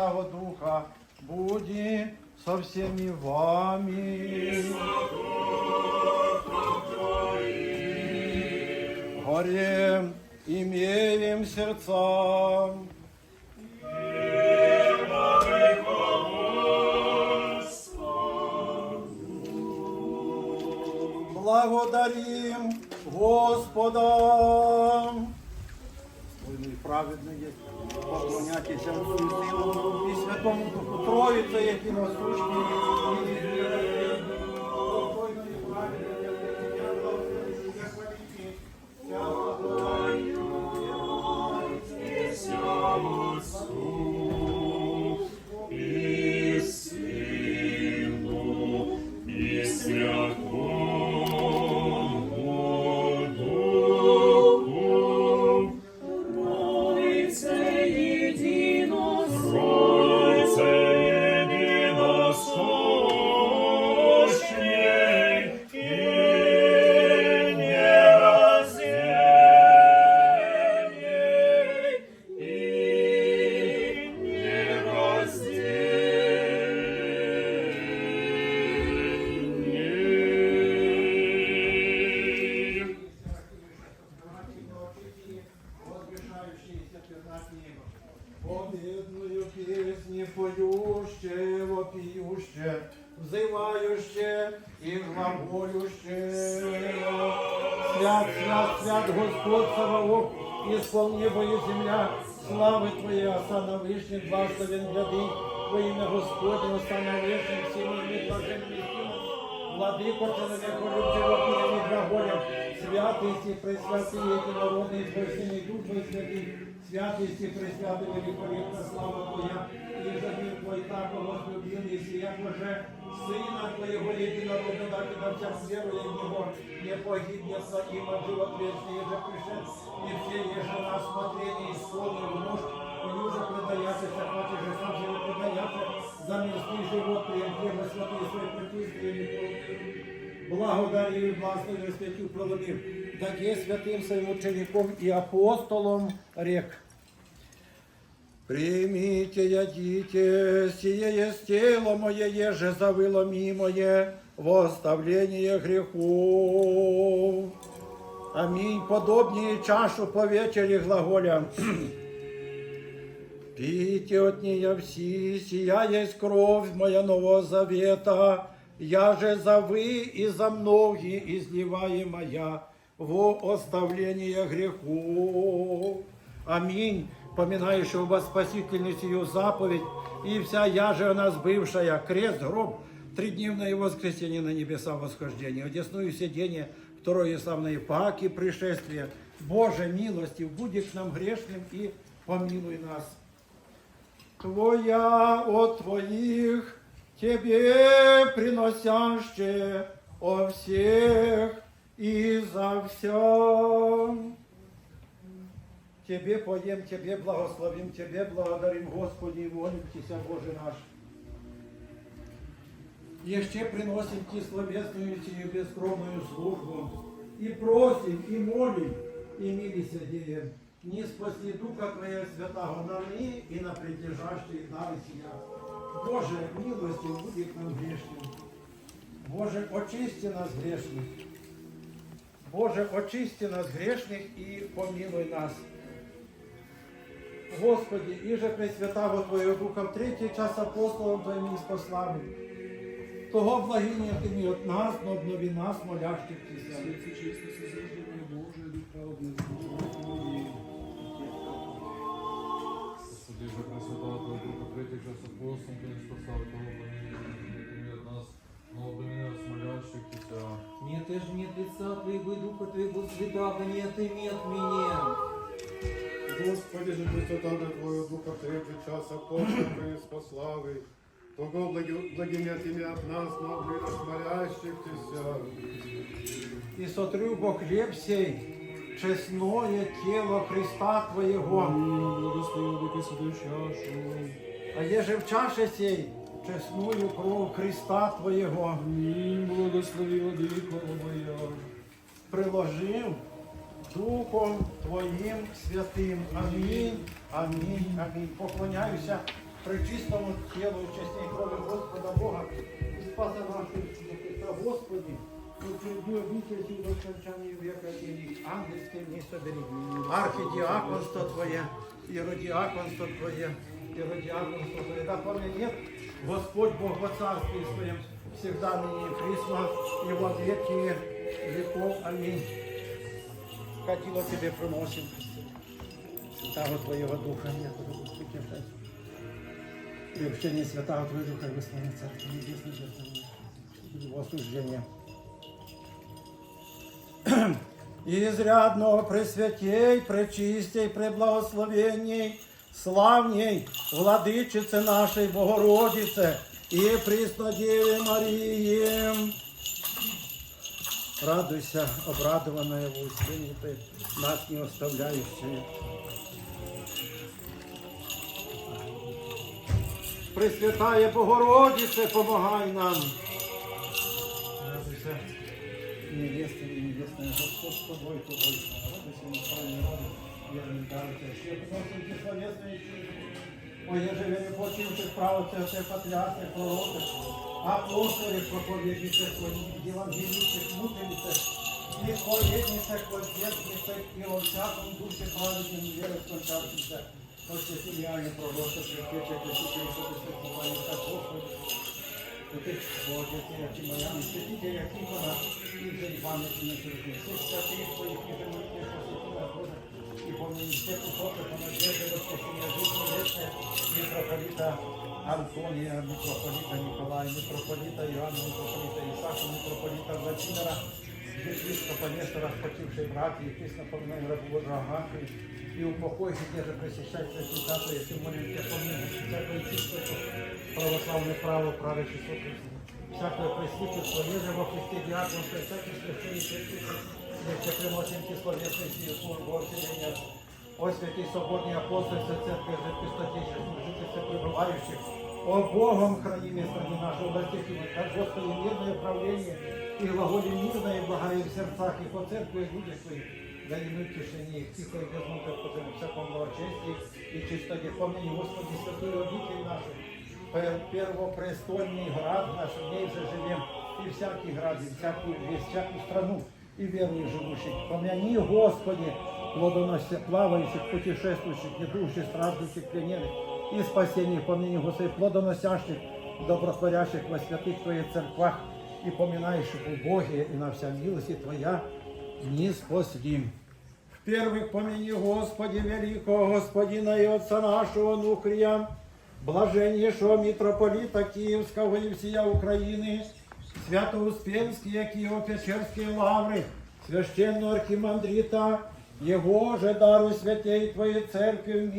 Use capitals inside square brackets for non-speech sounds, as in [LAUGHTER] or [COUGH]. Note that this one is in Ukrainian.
Духа, буди со всеми вами. Горе имеем сердца. Благодарим Господа. Праведний є, поклонятися Отцу і Сину і Святому Духу Троїце, які насущні. вопиюще, взывающе и глаголюще. Свят, свят, свят Господь Саваоф, исполни бою земля, славы Твоей, осана Вышних, благословен гряды, во имя Господне, осана Вышних, всеми блаженными силами, Владыко человеколюбчего и глаголем, святый и пресвятый, единородный, спасенный Дух Твой святый, святый и пресвятый, великолепна слава Твоя, и же мир Твой так возлюбил, и сия же Сына Твоего единородного, дать на всем веруя в Него, не погибнет со им от живот вечный, еже пришед, и все еже на смотрение исполнил муж, и уже предаяться, хватит же сам себе предаяться, за мирский живот приемлемо святый свой присутствие Благодарю і благословив святю проломів, так є святим своїм учеником і апостолом рек. Примите, ядите, сие есть тело мое, еже завыло мое, во оставление грехов. Аминь. Подобнее чашу по вечере глаголя. [CLEARS THROAT] Пейте от нее все, сия есть кровь моя нового завета, я же за вы и за многие изливаемая во оставление грехов. Аминь. Поминающего вас спасительную сию заповедь, и вся я же она сбывшая, крест, гроб, тридневное воскресенье на небеса восхождения, одесную сидение, второе славное паки пришествие. Боже, милостив, буди к нам грешным и помилуй нас. Твоя от Твоих, Тебе приносяще о всех и за все. Тебе поем, Тебе благословим, Тебе благодарим, Господи, и молим Тебя, Боже наш. Еще приносим Ти словесную сию бескромную службу, и просим, и молим, и милися деем, не спаси Духа Твоя Святого на ныне и на предлежащие дары сия. Боже, милостью буди к нам грешным. Боже, очисти нас грешных. Боже, очисти нас грешных и помилуй нас. Господи, и же Пресвятого Твоего Духа в третий час апостолом Твоим спослави. Того благиня Ти мій от нас, но обнови нас, молящих Тися. Господи, же Пресвятого Твого Духа, третий час апостол, Ты не спасал того благими от нас, но обними нас, молящих Тебя. Нет, ж нет лица Твоего, Духа Твоего, святого нет, и нет меня. Господи, же Пресвятого Твоего Духа, третий час апостол принес славы, того благи- благимет имя от нас, но нас молящих Тебя. И сотрю Бог хлеб сей, честное тело Христа Твоего. Благослови Духа Святую чашу. А еже в чаше сей, честную кровь Христа Твоего. Благослови Владыко моя. приложив Духом Твоїм святим. Амінь, амінь, амінь. Поклоняюся причистому тілу, чесній крові Господа Бога і нашого Ісуса Христа, Господи, утверди обітельці до скончання века і ангельське місто бери. Архидиаконство Твоє, іродіаконство Твоє, іродіаконство Твоє, да поменет Господь Бог во царстве Своем, всегда ныне и присно, и во веки веков. Аминь. Кадило Тебе приносим, Святого Твоего Духа, якого Господь утешать. И Святого Твоего Духа, Господи, Царство Небесное, Его осуждение. И изрядного пресвятей, пречистей, преблагословенней, славней, владычице нашей Богородице и Преснодеве Марии Радуйся, обрадованная в устине ты, нас не оставляющая. Пресвятая Богородице, помогай нам. Радуйся, невеста и небесная, Господь с тобой, тобой. Радуйся, неправильный род, верный даруйся. Все приносим словесные чувства. Ой, я живе не почивши право це все патріархи, пророки, апостоли, проповідниці, євангелісти, мучениці, і сповідниці, кладетниці, і во всякому душі праведним віри скончавшися. Ось ці реальні пророки, прикричі, кричителі, що ти святкування, так Господи. Ти Боже, ти, які моя, і святіте, які вона, і вже і пам'яті на чужі. Понадежди, воскресіння, жизни вечне, митрополита Антонія, митрополита Ніколая, митрополита Іоанна, митрополита Ісака, митрополита Владимира, епископа Нестора, спочивший брат, епископа Мною рабу Божого Агафи, и упокойся, где же пресещать святую если молим тебя помилуй, всякое чувство, православное право, право число. Всякое пресвительство, еже во Христе диаконство, всякий священник пресвитер, если приносим ти словесный сил, службу, отделения, о святей свободный апостольство, церкви, же пустотече, служительство пребывающих, о Богом храни страны нашего властителя, как Господи мирное правление и глаголе мирное и благое в сердцах и по церкви и людях своих, да и мы в тишине их тихо и безмолвно по всяком благочестии и чистоте. Помни, Господи, святую обитель нашу, пер- первопрестольный град наш, в ней заживем, и всякий град, и всякую весь, всякую страну, и верных живущих. Помяни, Господи, плодоносия, плавающих, путешествующих, недужих, страждущих, плененных, и спасение, помяни, Господи, плодоносящих, добротворящих во святых Твоих церквах, и поминающих у Боге, и на вся милости Твоя не спаслим. В первых помяни, Господи, великого Господина и Отца нашего Нукрия, блаженнейшего митрополита Киевского и всея Украины, Свято-Успенские, Киево-Печерские лавры, священного архимандрита, его же дару святей Твоей Церкви в мире.